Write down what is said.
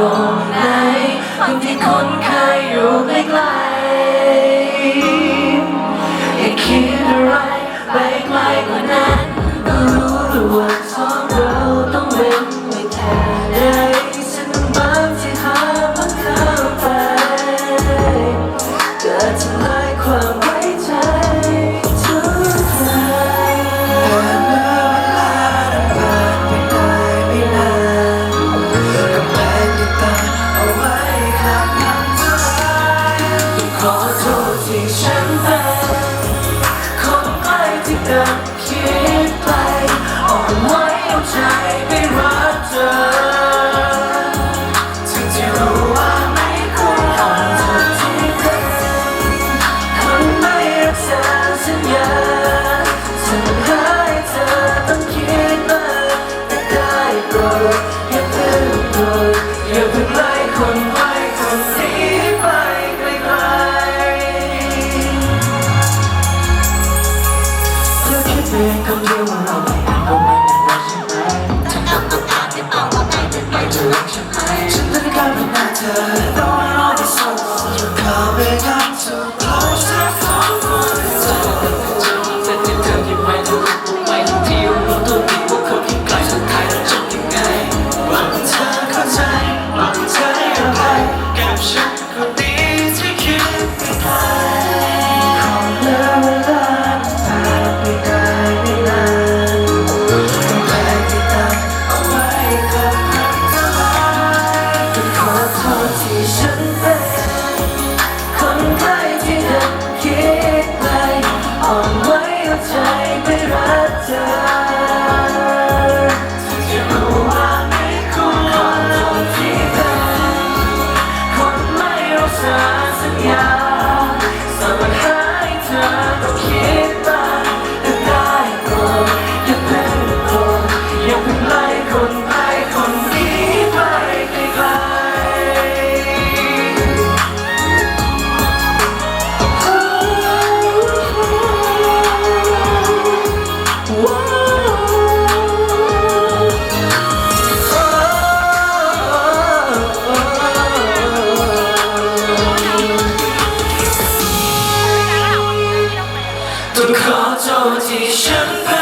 ตรงไหนคนที่คน ซ่อนไว้เอาใจไม่รักเธอจะรู้ว่าไม่ควรคนที่เป็คนไม่รักษาสัญญา 可做几身份？